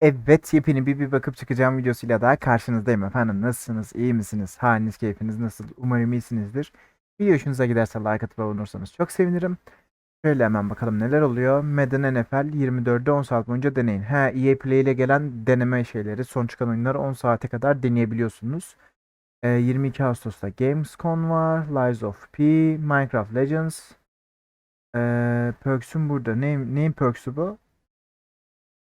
Evet, yepyeni bir bir bakıp çıkacağım videosuyla daha karşınızdayım efendim. Nasılsınız? iyi misiniz? Haliniz, keyfiniz nasıl? Umarım iyisinizdir. Video hoşunuza giderse like atıp olursanız çok sevinirim. Şöyle hemen bakalım neler oluyor. Madden NFL 24'de 10 saat boyunca deneyin. Ha, EA Play ile gelen deneme şeyleri, son çıkan oyunları 10 saate kadar deneyebiliyorsunuz. Ee, 22 Ağustos'ta Gamescom var, Lies of P, Minecraft Legends. Ee, Perks'ün burada. Neyim, neyin Perks'ü bu?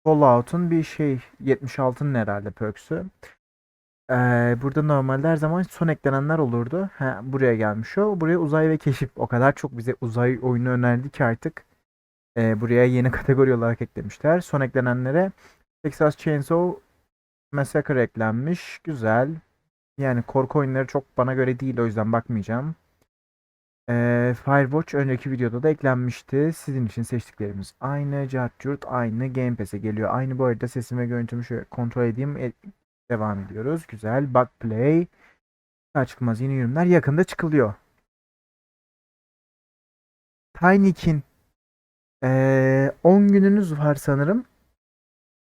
Fallout'un bir şey 76'nın herhalde perks'ü. Ee, burada normalde her zaman son eklenenler olurdu. Ha, buraya gelmiş o. Buraya uzay ve keşif. O kadar çok bize uzay oyunu önerdi ki artık. Ee, buraya yeni kategori olarak eklemişler. Son eklenenlere Texas Chainsaw Massacre eklenmiş. Güzel. Yani korku oyunları çok bana göre değil o yüzden bakmayacağım. Ee, Firewatch önceki videoda da eklenmişti. Sizin için seçtiklerimiz aynı. Cartcurt aynı. Game Pass'e geliyor. Aynı bu arada sesim ve görüntümü şöyle kontrol edeyim. E, devam ediyoruz. Güzel. Bug Play. Çıkmaz yeni ürünler yakında çıkılıyor. Tinykin. Ee, 10 gününüz var sanırım.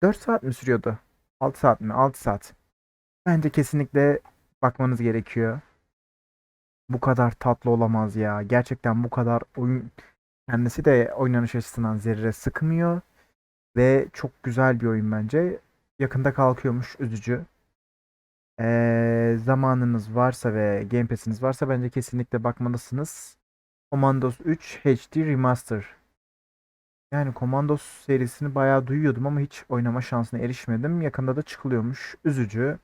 4 saat mi sürüyordu? 6 saat mi? 6 saat. Bence kesinlikle bakmanız gerekiyor bu kadar tatlı olamaz ya. Gerçekten bu kadar oyun kendisi de oynanış açısından zerre sıkmıyor ve çok güzel bir oyun bence. Yakında kalkıyormuş üzücü. Ee, zamanınız varsa ve Game Pass'iniz varsa bence kesinlikle bakmalısınız. Commandos 3 HD Remaster. Yani Commandos serisini bayağı duyuyordum ama hiç oynama şansına erişmedim. Yakında da çıkılıyormuş. Üzücü.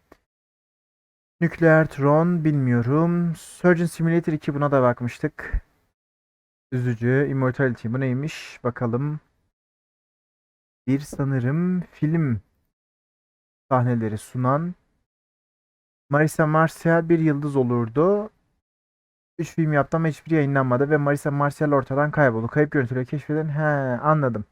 Nükleer Tron bilmiyorum. Surgeon Simulator 2 buna da bakmıştık. Üzücü. Immortality bu neymiş? Bakalım. Bir sanırım film sahneleri sunan Marisa Martial bir yıldız olurdu. 3 film yaptı ama hiçbiri yayınlanmadı ve Marisa Martial ortadan kayboldu. Kayıp görüntüleri keşfeden he anladım.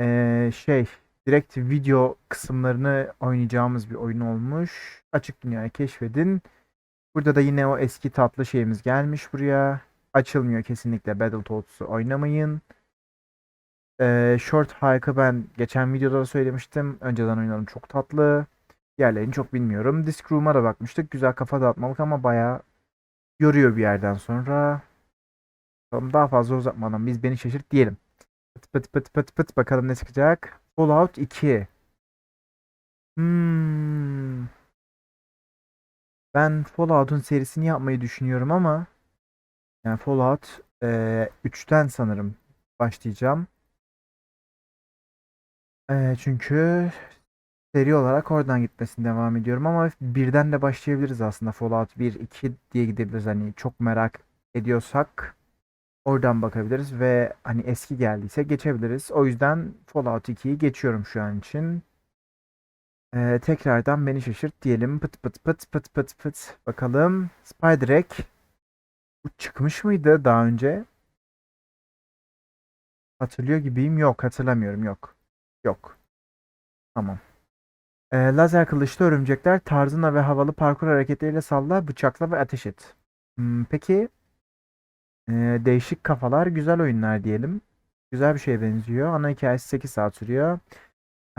Ee, şey direkt video kısımlarını oynayacağımız bir oyun olmuş. Açık dünyayı keşfedin. Burada da yine o eski tatlı şeyimiz gelmiş buraya. Açılmıyor kesinlikle Battletoads'u oynamayın. Ee, Short Hike'ı ben geçen videoda da söylemiştim. Önceden oynadım çok tatlı. Diğerlerini çok bilmiyorum. Disc Room'a da bakmıştık. Güzel kafa dağıtmalık ama bayağı yoruyor bir yerden sonra. Daha fazla uzatmadan biz beni şaşırt diyelim. Pıt pıt pıt pıt pıt bakalım ne çıkacak. Fallout 2. Hmm. Ben Fallout'un serisini yapmayı düşünüyorum ama yani Fallout e, 3'ten sanırım başlayacağım. E, çünkü seri olarak oradan gitmesine devam ediyorum ama birden de başlayabiliriz aslında. Fallout 1, 2 diye gidebiliriz. Hani çok merak ediyorsak oradan bakabiliriz ve hani eski geldiyse geçebiliriz. O yüzden Fallout 2'yi geçiyorum şu an için. Ee, tekrardan beni şaşırt diyelim. Pıt pıt pıt pıt pıt pıt. Bakalım. Spider-Egg. Bu çıkmış mıydı daha önce? Hatırlıyor gibiyim. Yok hatırlamıyorum. Yok. Yok. Tamam. Ee, lazer kılıçlı örümcekler tarzına ve havalı parkur hareketleriyle salla, bıçakla ve ateş et. Hmm, peki. Ee, değişik kafalar, güzel oyunlar diyelim. Güzel bir şeye benziyor. Ana hikayesi 8 saat sürüyor.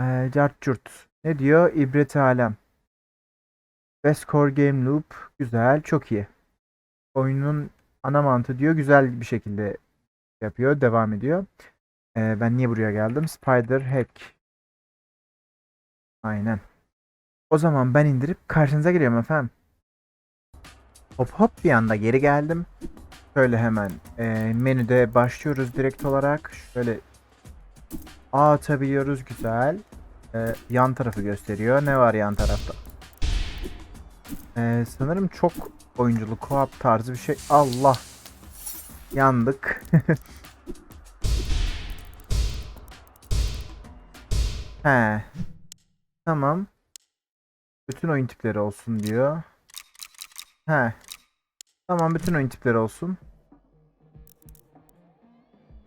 Ee, Cart curt. Ne diyor? İbret alem. Best Core Game Loop. Güzel. Çok iyi. Oyunun ana mantığı diyor. Güzel bir şekilde yapıyor. Devam ediyor. Ee, ben niye buraya geldim? Spider Hack. Aynen. O zaman ben indirip karşınıza geliyorum efendim. Hop hop bir anda geri geldim. Şöyle hemen e, menüde başlıyoruz direkt olarak. Şöyle A atabiliyoruz. Güzel. E, yan tarafı gösteriyor. Ne var yan tarafta? E, sanırım çok oyunculu co-op tarzı bir şey. Allah. Yandık. He. Tamam. Bütün oyun tipleri olsun diyor. He. Tamam bütün oyun tipleri olsun.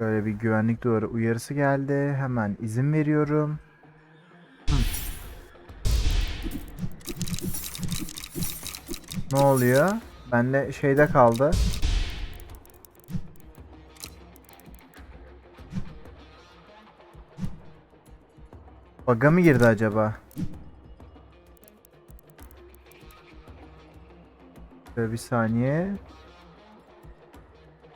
Böyle bir güvenlik duvarı uyarısı geldi. Hemen izin veriyorum. Ne oluyor? Bende şeyde kaldı. Bug'a mı girdi acaba? Şöyle bir saniye.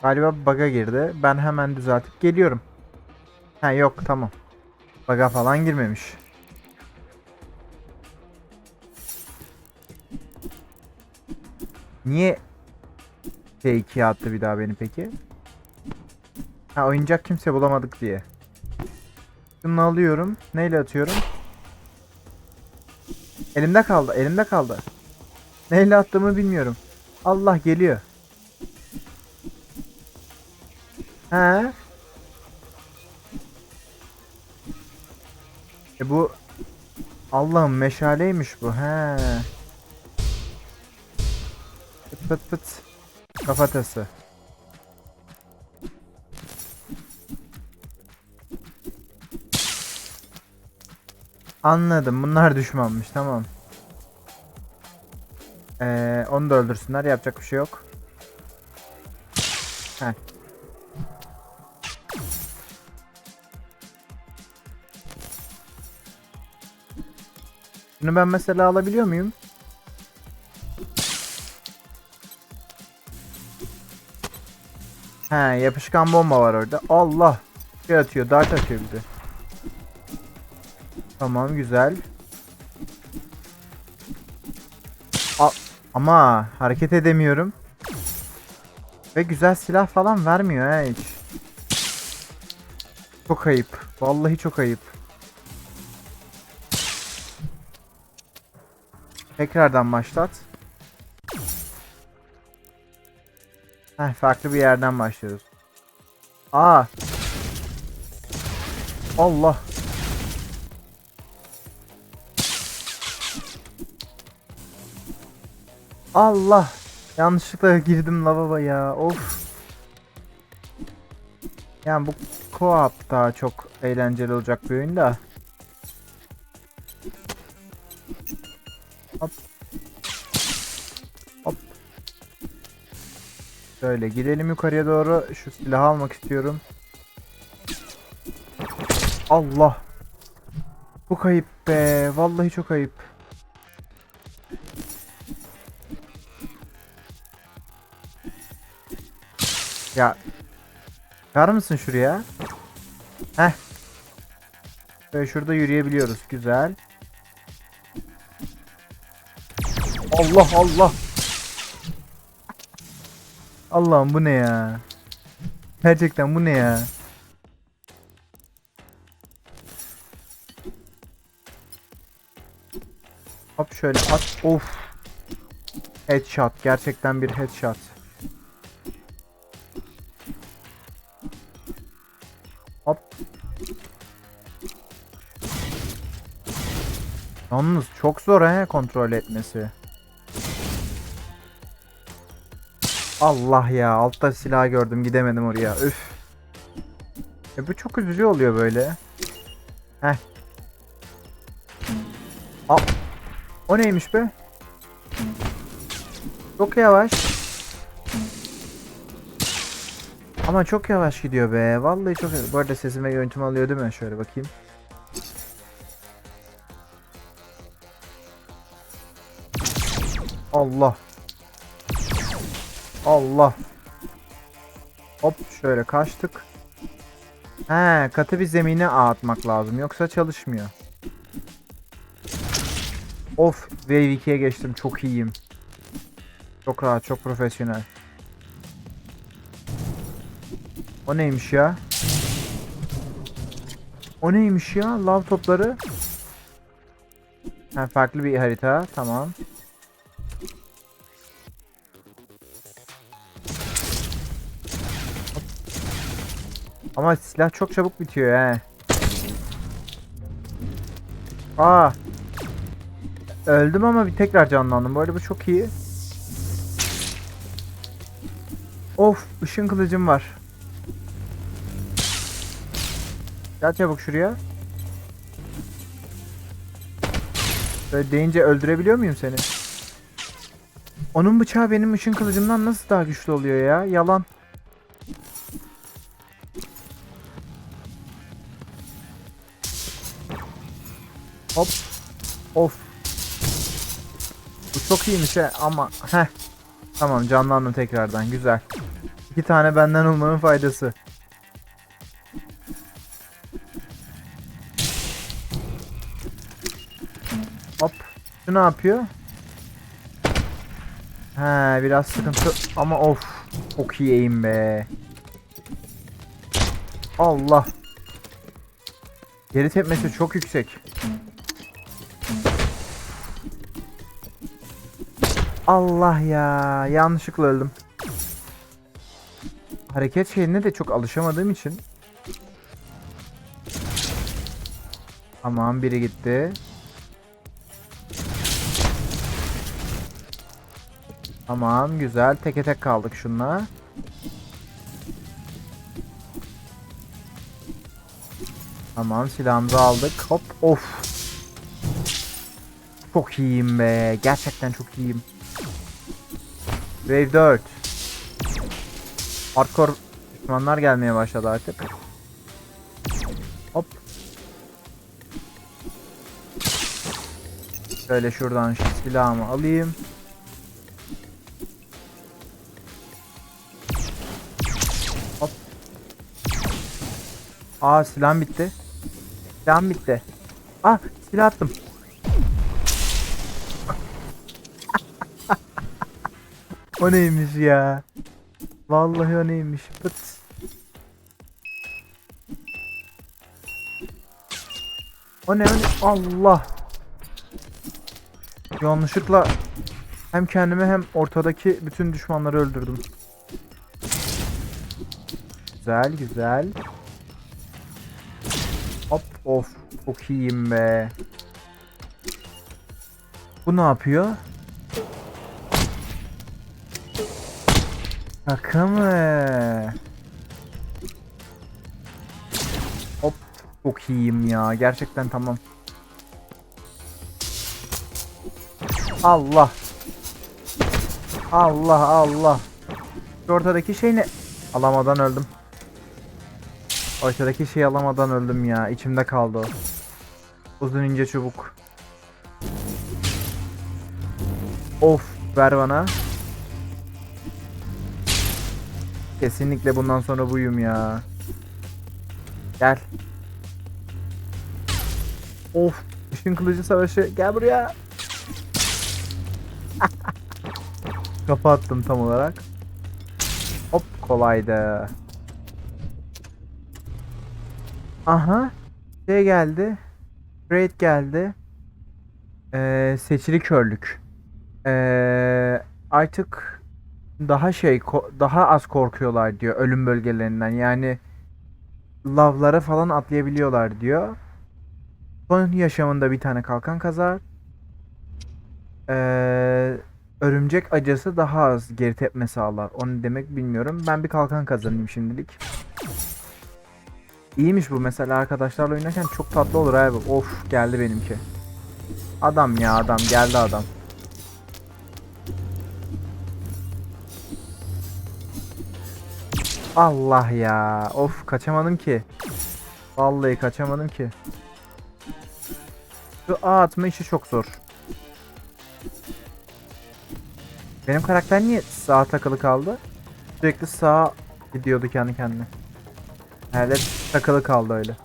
Galiba bug'a girdi. Ben hemen düzeltip geliyorum. Ha yok tamam. Bug'a falan girmemiş. Niye T2'ye attı bir daha beni peki? Ha oyuncak kimse bulamadık diye. Şunu alıyorum. Neyle atıyorum? Elimde kaldı. Elimde kaldı. Neyle attığımı bilmiyorum. Allah geliyor. He. E bu Allah'ım meşaleymiş bu. He. Pıt pıt pıt. Kafatası. Anladım. Bunlar düşmanmış. Tamam. Ee, onu da öldürsünler. Yapacak bir şey yok. Heh. Bunu ben mesela alabiliyor muyum? He yapışkan bomba var orada. Allah. Şey atıyor. Dart atıyor bize. Tamam güzel. A- ama hareket edemiyorum. Ve güzel silah falan vermiyor ha hiç. Çok ayıp. Vallahi çok ayıp. Tekrardan başlat. Heh, farklı bir yerden başlıyoruz. Aa. Allah. Allah. Yanlışlıkla girdim lavaba ya. Of. Yani bu co-op daha çok eğlenceli olacak bir oyun Şöyle gidelim yukarıya doğru. Şu silahı almak istiyorum. Allah. Çok ayıp be. Vallahi çok ayıp. Ya. Çıkar mısın şuraya? Heh. Böyle şurada yürüyebiliyoruz. Güzel. Allah Allah. Allah'ım bu ne ya? Gerçekten bu ne ya? Hop şöyle at. Of. Headshot. Gerçekten bir headshot. Hop. Yalnız çok zor he kontrol etmesi. Allah ya altta silah gördüm gidemedim oraya. Üf. E bu çok üzücü oluyor böyle. Heh. Al. O neymiş be? Çok yavaş. Ama çok yavaş gidiyor be. Vallahi çok yavaş. Bu arada sesim ve görüntümü alıyor değil mi? Şöyle bakayım. Allah. Allah. Hop şöyle kaçtık. He katı bir zemine ağ atmak lazım. Yoksa çalışmıyor. Of Wave 2'ye geçtim. Çok iyiyim. Çok rahat, çok profesyonel. O neymiş ya? O neymiş ya? Lav topları. Ha, farklı bir harita. Tamam. Ama silah çok çabuk bitiyor he. Aa. Öldüm ama bir tekrar canlandım. Arada bu çok iyi. Of, ışın kılıcım var. Gel çabuk şuraya. Böyle deyince öldürebiliyor muyum seni? Onun bıçağı benim ışın kılıcımdan nasıl daha güçlü oluyor ya? Yalan. Hop. Of. Bu çok iyiymiş he ama heh. Tamam canlandım tekrardan güzel. İki tane benden olmanın faydası. Hop. Şu ne yapıyor? He biraz sıkıntı ama of. Çok iyi aim be. Allah. Geri tepmesi çok yüksek. Allah ya. Yanlışlıkla öldüm. Hareket şeyine de çok alışamadığım için. Tamam biri gitti. Tamam güzel. Teke tek kaldık şunla. Tamam silahımızı aldık. Hop of. Çok iyiyim be. Gerçekten çok iyiyim. Wave 4. Hardcore düşmanlar gelmeye başladı artık. Hop. Şöyle şuradan şu silahımı alayım. Hop. Aa silahım bitti. Silahım bitti. Ah silah attım. O neymiş ya? Vallahi o neymiş? Pıt. O ne o ne? Allah. Yanlışlıkla hem kendimi hem ortadaki bütün düşmanları öldürdüm. Güzel güzel. Hop of çok iyiyim be. Bu ne yapıyor? Şaka mı? Hop çok iyiyim ya gerçekten tamam. Allah. Allah Allah. Ortadaki şey ne? Alamadan öldüm. Ortadaki şeyi alamadan öldüm ya. İçimde kaldı o. Uzun ince çubuk. Of ver bana. Kesinlikle bundan sonra buyum ya. Gel. Of. Işın kılıcı savaşı. Gel buraya. Kafa attım tam olarak. Hop kolaydı. Aha. Şey geldi. Raid geldi. Ee, seçili körlük. Ee, artık daha şey daha az korkuyorlar diyor ölüm bölgelerinden. Yani lavlara falan atlayabiliyorlar diyor. Son yaşamında bir tane kalkan kazar. Ee, örümcek acısı daha az geri tepme sağlar. Onu demek bilmiyorum. Ben bir kalkan kazanayım şimdilik. İyiymiş bu mesela arkadaşlarla oynarken çok tatlı olur abi. Of geldi benimki. Adam ya adam geldi adam. Allah ya. Of kaçamadım ki. Vallahi kaçamadım ki. Şu A atma işi çok zor. Benim karakter niye sağa takılı kaldı? Sürekli sağa gidiyordu kendi kendine. Herhalde takılı kaldı öyle.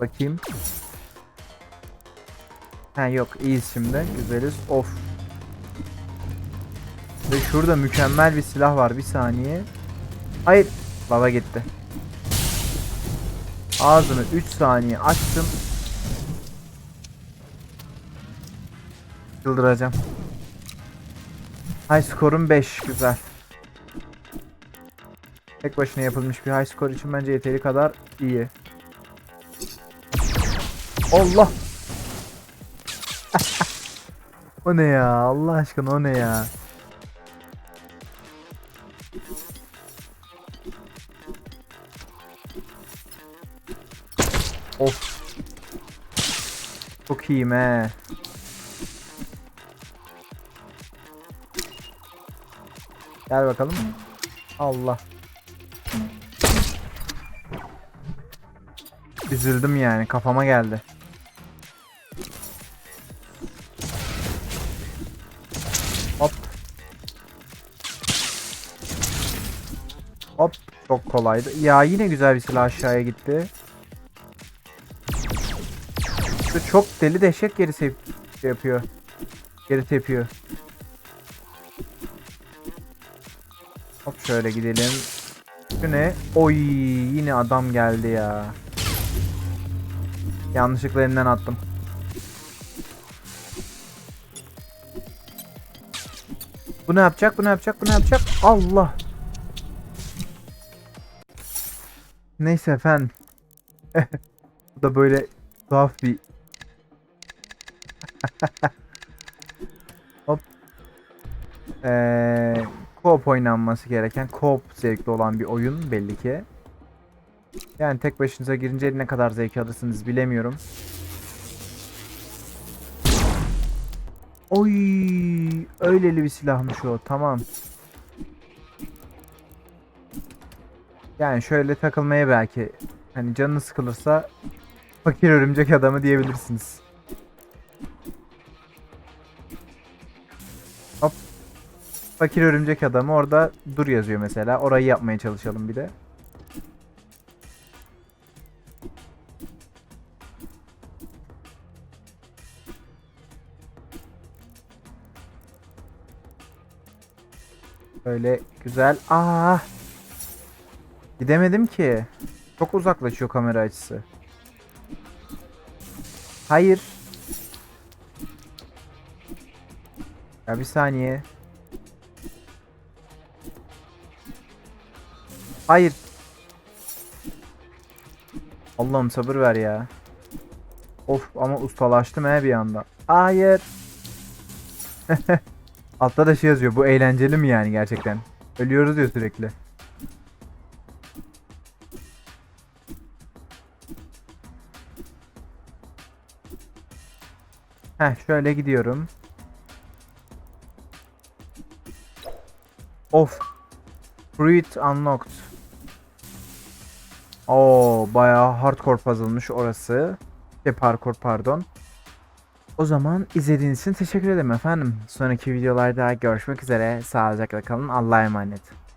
Bakayım. Ha yok iyiyiz şimdi. Güzeliz. Of. Ve şurada mükemmel bir silah var. Bir saniye. Hayır. Lava gitti. Ağzını 3 saniye açtım. Çıldıracağım. High score'um 5. Güzel. Tek başına yapılmış bir high score için bence yeteri kadar iyi. Allah! o ne ya? Allah aşkına o ne ya? sokayım he. Gel bakalım. Allah. Üzüldüm yani kafama geldi. Hop. Hop çok kolaydı. Ya yine güzel bir silah aşağıya gitti. Şu Çok deli dehşet geri şey yapıyor. Geri tepiyor. Hop şöyle gidelim. Şu ne? Oy yine adam geldi ya. Yanlışlıkla elinden attım. Bu ne yapacak? Bu ne yapacak? Bu ne yapacak? Allah. Neyse efendim. Bu da böyle tuhaf bir Hop. Ee, co-op oynanması gereken, co-op zevkli olan bir oyun belli ki. Yani tek başınıza girince ne kadar zevk alırsınız bilemiyorum. Oy, öyleli bir silahmış o. Tamam. Yani şöyle takılmaya belki hani canınız sıkılırsa fakir örümcek adamı diyebilirsiniz. Fakir örümcek adamı orada dur yazıyor mesela. Orayı yapmaya çalışalım bir de. Böyle güzel. Aa! Gidemedim ki. Çok uzaklaşıyor kamera açısı. Hayır. Ya bir saniye. Hayır. Allah'ım sabır ver ya. Of ama ustalaştım he bir anda. Hayır. Altta da şey yazıyor. Bu eğlenceli mi yani gerçekten? Ölüyoruz ya sürekli. Heh şöyle gidiyorum. Of. Fruit unlocked. Oo bayağı hardcore puzzle'mış orası. Şey parkur pardon. O zaman izlediğiniz için teşekkür ederim efendim. Sonraki videolarda görüşmek üzere. Sağlıcakla kalın. Allah'a emanet.